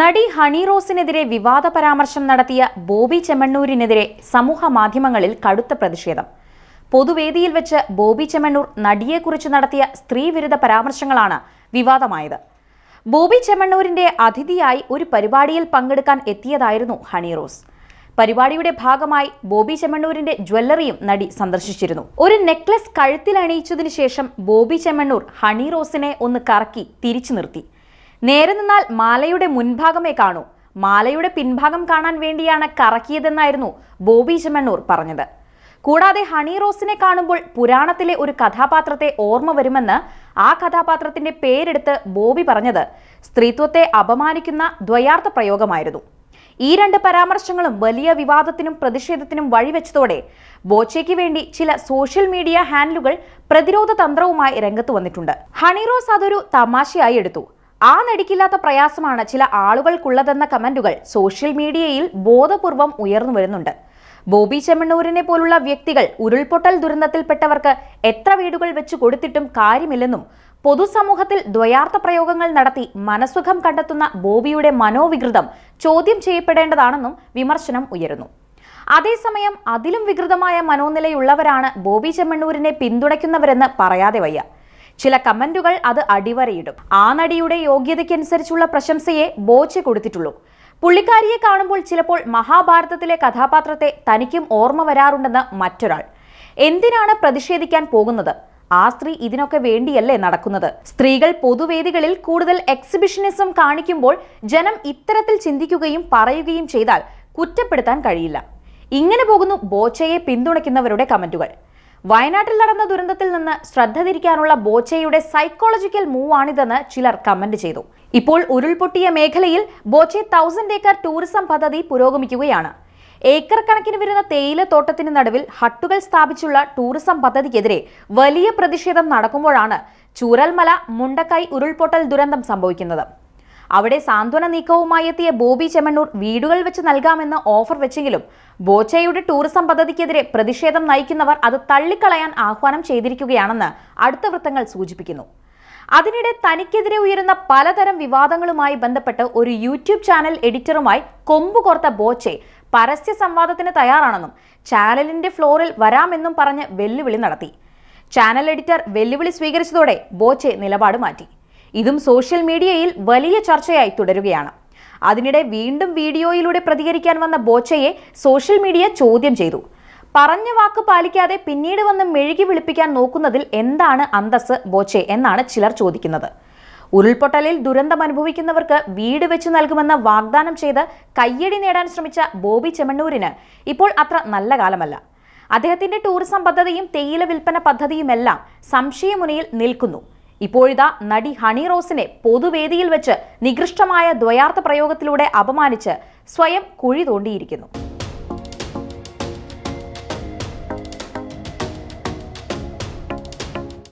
നടി ഹണി റോസിനെതിരെ വിവാദ പരാമർശം നടത്തിയ ബോബി ചെമ്മണ്ണൂരിനെതിരെ സമൂഹ മാധ്യമങ്ങളിൽ കടുത്ത പ്രതിഷേധം. പൊതുവേദിയിൽ വെച്ച് ബോബി ചെമ്മണ്ണൂർ നടിയെക്കുറിച്ച് നടത്തിയ സ്ത്രീവിരുദ്ധ പരാമർശങ്ങളാണ് വിവാദമായത്. ബോബി ചെമ്മണ്ണൂരിന്റെ അതിഥിയായി ഒരു പരിപാടിയിൽ പങ്കെടുക്കാൻ എത്തിയതായിരുന്നു ഹണി റോസ്. പരിപാടിയുടെ ഭാഗമായി ബോബി ചെമ്മണ്ണൂരിന്റെ ജ്വല്ലറിയും നടി സന്ദർശിച്ചിരുന്നു. ഒരു നെക്ലസ് കഴുത്തിൽ അണിയിച്ചതിനു ശേഷം ബോബി ചെമ്മണ്ണൂർ ഹണി റോസിനെ ഒന്ന് കറക്കി തിരിച്ചു നിർത്തി. നേരെ നിന്നാൽ മാലയുടെ മുൻഭാഗമേ കാണൂ. മാലയുടെ പിൻഭാഗം കാണാൻ വേണ്ടിയാണ് കറക്കിയതെന്നായിരുന്നു ബോബി ചെമ്മണ്ണൂർ പറഞ്ഞത്. കൂടാതെ ഹണി റോസിനെ കാണുമ്പോൾ പുരാണത്തിലെ ഒരു കഥാപാത്രത്തെ ഓർമ്മ വരുമെന്ന് ആ കഥാപാത്രത്തിന്റെ പേരെടുത്ത് ബോബി പറഞ്ഞത് സ്ത്രീത്വത്തെ അപമാനിക്കുന്ന ദ്വയാർത്ഥ പ്രയോഗമായിരുന്നു. ഈ രണ്ട് പരാമർശങ്ങളും വലിയ വിവാദത്തിനും പ്രതിഷേധത്തിനും വഴിവെച്ചതോടെ ബോച്ചയ്ക്ക് വേണ്ടി ചില സോഷ്യൽ മീഡിയ ഹാൻഡിലുകൾ പ്രതിരോധ തന്ത്രവുമായി രംഗത്ത് വന്നിട്ടുണ്ട്. ഹണി റോസ് അതൊരു തമാശയായി എടുത്തു. ആ നടിക്കില്ലാത്ത പ്രയാസമാണ് ചില ആളുകൾക്കുള്ളതെന്ന കമന്റുകൾ സോഷ്യൽ മീഡിയയിൽ ബോധപൂർവം ഉയർന്നു വരുന്നുണ്ട്. ബോബി ചെമ്മണ്ണൂരിനെ പോലുള്ള വ്യക്തികൾ ഉരുൾപൊട്ടൽ ദുരന്തത്തിൽപ്പെട്ടവർക്ക് എത്ര വീടുകൾ വെച്ച് കൊടുത്തിട്ടും കാര്യമില്ലെന്നും പൊതുസമൂഹത്തിൽ ദ്വയാർത്ഥ പ്രയോഗങ്ങൾ നടത്തി മനസുഖം കണ്ടെത്തുന്ന ബോബിയുടെ മനോവികൃതം ചോദ്യം ചെയ്യപ്പെടേണ്ടതാണെന്നും വിമർശനം ഉയരുന്നു. അതേസമയം അതിലും വികൃതമായ മനോനിലയുള്ളവരാണ് ബോബി ചെമ്മണ്ണൂരിനെ പിന്തുണയ്ക്കുന്നവരെന്ന് പറയാതെ വയ്യ. ചില കമന്റുകൾ അത് അടിവരയിടും. ആ നടിയുടെ യോഗ്യതയ്ക്കനുസരിച്ചുള്ള പ്രശംസയെ ബോച്ചെ കൊടുത്തിട്ടുള്ളൂ. പുള്ളിക്കാരിയെ കാണുമ്പോൾ ചിലപ്പോൾ മഹാഭാരതത്തിലെ കഥാപാത്രത്തെ തനിക്കും ഓർമ്മ വരാറുണ്ടെന്ന് മറ്റൊരാൾ. എന്തിനാണ് പ്രതിഷേധിക്കാൻ പോകുന്നത്? ആ സ്ത്രീ ഇതിനൊക്കെ വേണ്ടിയല്ലേ നടക്കുന്നത്? സ്ത്രീകൾ പൊതുവേദികളിൽ കൂടുതൽ എക്സിബിഷനിസം കാണിക്കുമ്പോൾ ജനം ഇത്തരത്തിൽ ചിന്തിക്കുകയും പറയുകയും ചെയ്താൽ കുറ്റപ്പെടുത്താൻ കഴിയില്ല. ഇങ്ങനെ പോകുന്നു ബോച്ചയെ പിന്തുണയ്ക്കുന്നവരുടെ കമന്റുകൾ. വയനാട്ടിൽ നടന്ന ദുരന്തത്തിൽ നിന്ന് ശ്രദ്ധ തിരിക്കാനുള്ള ബോച്ചയുടെ സൈക്കോളജിക്കൽ മൂവാണിതെന്ന് ചിലർ കമന്റ് ചെയ്തു. ഇപ്പോൾ ഉരുൾപൊട്ടിയ മേഖലയിൽ ബോച്ചെ തൗസൻഡ് ഏക്കർ ടൂറിസം പദ്ധതി പുരോഗമിക്കുകയാണ്. ഏക്കർ കണക്കിന് വരുന്ന തേയില തോട്ടത്തിന് നടുവിൽ ഹട്ടുകൾ സ്ഥാപിച്ചുള്ള ടൂറിസം പദ്ധതിക്കെതിരെ വലിയ പ്രതിഷേധം നടക്കുമ്പോഴാണ് ചൂരൽമല മുണ്ടക്കൈ ഉരുൾപൊട്ടൽ ദുരന്തം സംഭവിക്കുന്നത്. അവിടെ സാന്ത്വന നീക്കവുമായി എത്തിയ ബോബി ചെമ്മണ്ണൂർ വീടുകൾ വെച്ച് നൽകാമെന്ന് ഓഫർ വെച്ചെങ്കിലും ബോച്ചയുടെ ടൂറിസം പദ്ധതിക്കെതിരെ പ്രതിഷേധം നയിക്കുന്നവർ അത് തള്ളിക്കളയാൻ ആഹ്വാനം ചെയ്തിരിക്കുകയാണെന്ന് അടുത്ത വൃത്തങ്ങൾ സൂചിപ്പിക്കുന്നു. അതിനിടെ തനിക്കെതിരെ ഉയരുന്ന പലതരം വിവാദങ്ങളുമായി ബന്ധപ്പെട്ട് ഒരു യൂട്യൂബ് ചാനൽ എഡിറ്ററുമായി കൊമ്പു കോർത്ത ബോച്ചെ പരസ്യ സംവാദത്തിന് തയ്യാറാണെന്നും ചാനലിന്റെ ഫ്ലോറിൽ വരാമെന്നും പറഞ്ഞ് വെല്ലുവിളി നടത്തി. ചാനൽ എഡിറ്റർ വെല്ലുവിളി സ്വീകരിച്ചതോടെ ബോച്ചെ നിലപാട് മാറ്റി. ഇതും സോഷ്യൽ മീഡിയയിൽ വലിയ ചർച്ചയായി തുടരുകയാണ്. അതിനിടെ വീണ്ടും വീഡിയോയിലൂടെ പ്രതികരിക്കാൻ വന്ന ബോച്ചയെ സോഷ്യൽ മീഡിയ ചോദ്യം ചെയ്തു. പറഞ്ഞ വാക്ക് പാലിക്കാതെ പിന്നീട് വന്ന് മെഴുകി വിളിപ്പിക്കാൻ നോക്കുന്നതിൽ എന്താണ് അന്തസ് ബോച്ചെ എന്നാണ് ചിലർ ചോദിക്കുന്നത്. ഉരുൾപൊട്ടലിൽ ദുരന്തം അനുഭവിക്കുന്നവർക്ക് വീട് വെച്ച് നൽകുമെന്ന് വാഗ്ദാനം ചെയ്ത് കയ്യടി നേടാൻ ശ്രമിച്ച ബോബി ചെമ്മണ്ണൂരിന് ഇപ്പോൾ അത്ര നല്ല കാലമല്ല. അദ്ദേഹത്തിന്റെ ടൂറിസം പദ്ധതിയും തേയില വിൽപ്പന പദ്ധതിയുമെല്ലാം സംശയമുനയിൽ നിൽക്കുന്നു. ഇപ്പോഴിതാ നടി ഹണി റോസിനെ പൊതുവേദിയിൽ വെച്ച് നികൃഷ്ടമായ ദ്വയാർത്ഥ പ്രയോഗത്തിലൂടെ അപമാനിച്ച് സ്വയം കുഴി തോണ്ടിയിരിക്കുന്നു.